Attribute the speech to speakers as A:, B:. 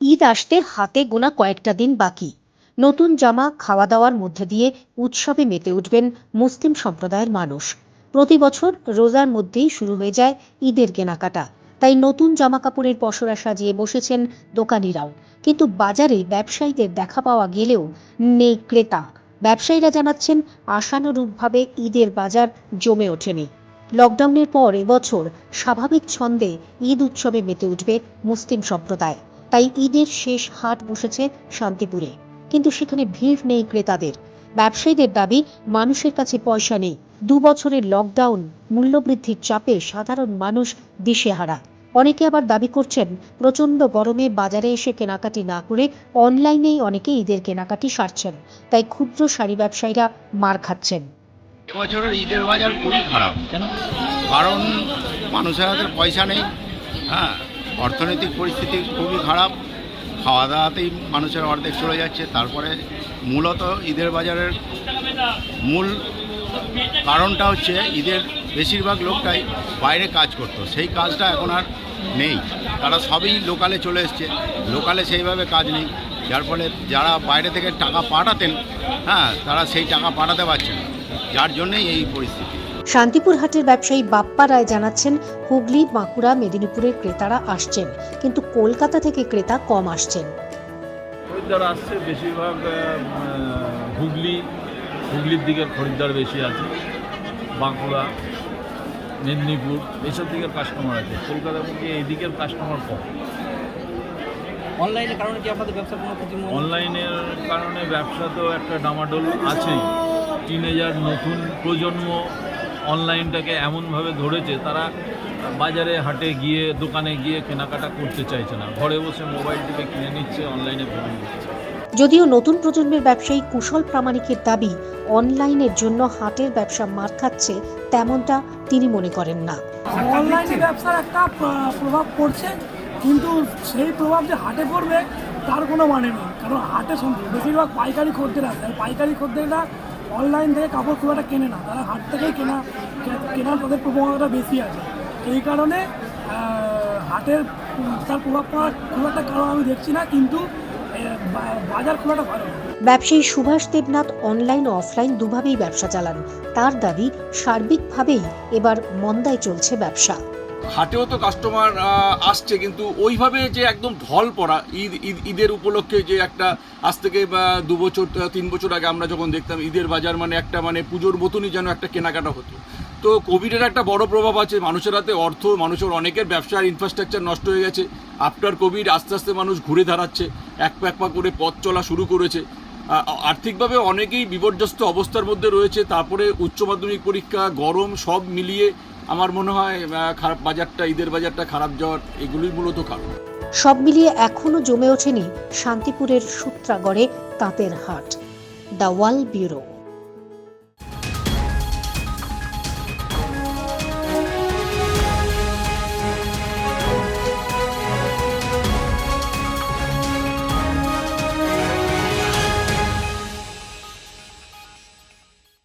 A: ঈদ আসতে হাতে গোনা কয়েকটা দিন বাকি। নতুন জামা খাওয়া দাওয়ার মধ্যে দিয়ে উৎসবে মেতে উঠবেন মুসলিম সম্প্রদায়ের মানুষ। প্রতি বছর রোজার মধ্যেই শুরু হয়ে যায় ঈদের কেনাকাটা। তাই নতুন জামা কাপড়ের পসরা সাজিয়ে বসেছেন দোকানিরাও। কিন্তু বাজারে ব্যবসায়ীদের দেখা পাওয়া গেলেও নেই ক্রেতা। ব্যবসায়ীরা জানাচ্ছেন, আশানুরূপভাবে ঈদের বাজার জমে ওঠেনি। লকডাউনের পর এবছর স্বাভাবিক ছন্দে ঈদ উৎসবে মেতে উঠবে মুসলিম সম্প্রদায়। তাই ঈদের শেষ হাট বসেছে শান্তিপুরে। কিন্তু সেখানে ভিড় নেই ক্রেতাদের। ব্যবসায়ীদের দাবি, মানুষের কাছে পয়সা নেই। দু বছরের লকডাউন মূল্যবৃদ্ধির চাপে সাধারণ মানুষ দিশেহারা। অনেকে আবার দাবি করছেন, প্রচণ্ড গরমে বাজারে এসে কেনাকাটি না করে অনলাইনেই অনেকে ঈদের কেনাকাটি সারছেন। তাই ক্ষুদ্র শাড়ি ব্যবসায়ীরা মার খাচ্ছেন।
B: ঈদের বাজার খুবই খারাপ,
C: কেন?
B: কারণ মানুষের হাতে পয়সা নেই। হ্যাঁ। অর্থনৈতিক পরিস্থিতি খুবই খারাপ। খাওয়া দাওয়াতেই মানুষের অর্ধেক চলে যাচ্ছে। তারপরে মূলত ঈদের বাজারের মূল কারণটা হচ্ছে ঈদের বেশিরভাগ লোকটাই বাইরে কাজ করতো। সেই কাজটা এখন আর নেই। তারা সবই লোকালে চলে এসছে। লোকালে সেইভাবে কাজ নেই। যার ফলে যারা বাইরে থেকে টাকা পাঠাতেন হ্যাঁ তারা সেই টাকা পাঠাতে পারছে না। যার জন্যই এই পরিস্থিতি।
A: শান্তিপুর হাটের ব্যবসায়ী বাপ্পা রায় জানাচ্ছেন হুগলি বাঁকুড়া মেদিনীপুরের ক্রেতারা আসছেন কিন্তু কলকাতা থেকে ক্রেতা কম আসছেন।
C: খরিদ্দার আসছে বেশিরভাগ হুগলি হুগলির দিকের খরিদ্দার বেশি আছে বাঁকুড়া মেদিনীপুর এইসব দিকের কাস্টমার আছে কলকাতার মধ্যে এই দিকের কাস্টমার কম।
D: অনলাইনের কারণে কি আপনাদের ব্যবসার কোনো ক্ষতি
C: অনলাইনের কারণে ব্যবসা তো একটা ডামাডোল আছেই। টিনেজার নতুন প্রজন্ম অনলাইনটাকে এমনভাবে ধরেছে তারা বাজারে হাটে গিয়ে দোকানে গিয়ে কেনাকাটা করতে চাইছে না। ঘরে বসে মোবাইল থেকে কিনে নিচ্ছে অনলাইনে ভরে নিচ্ছে
A: যদিও নতুন প্রজন্মের ব্যবসায়ী কুশল প্রামাণিকের দাবি অনলাইনের জন্য হাটের ব্যবসা মার খাচ্ছে তেমনটা তিনি মনে করেন না।
E: অনলাইনে ব্যবসার একটা প্রভাব পড়ছে কিন্তু সেই প্রভাব যে হাটে পড়বে তার কোনো মানে নেই। কারণ হাটে বেশিরভাগ পাইকারি খদ্দের আর পাইকারি খদ্দেররা অনলাইন থেকে কাপড় খুব একটা কেনে না। তারা হাট থেকেই কেনা, কেনার তাদের প্রবণতাটা বেশি আছে। এই কারণে হাটের তার প্রভাব পড়ার খুব একটা কারণ আমি দেখছি না, কিন্তু বাজার খুব একটা ভালো
A: ব্যবসায়ী সুভাষ দেবনাথ অনলাইন অফলাইন দুভাবেই ব্যবসা চালান। তার দাবি, সার্বিকভাবেই এবার মন্দায় চলছে ব্যবসা।
F: হাটেও তো কাস্টমার আসছে, কিন্তু ওইভাবে যে একদম ঢল পড়া, ঈদ ঈদ, ঈদের উপলক্ষে যে একটা আজ থেকে দু বছর তিন বছর আগে আমরা যখন দেখতাম ঈদের বাজার মানে একটা মানে পুজোর মতনই যেন একটা কেনাকাটা হতো। তো কোভিডের একটা বড় প্রভাব আছে, মানুষের হাতে অর্থ, মানুষের অনেকের ব্যবসার ইনফ্রাস্ট্রাকচার নষ্ট হয়ে গেছে। আফটার কোভিড আস্তে আস্তে মানুষ ঘুরে দাঁড়াচ্ছে, এক পা এক পা করে পথ চলা শুরু করেছে। আর্থিকভাবে অনেকেই বিপর্যস্ত অবস্থার মধ্যে রয়েছে, তারপরে উচ্চ মাধ্যমিক পরীক্ষা, গরম সব মিলিয়ে আমার মনে হয় খারাপ বাজারটা, ঈদের বাজারটা খারাপ জ্বর, এগুলোই মূলত কারণ।
A: সব মিলিয়ে এখনও জমে ওঠেনি শান্তিপুরের সূত্রাগড়ে তাঁতের হাট। The Wall bureau.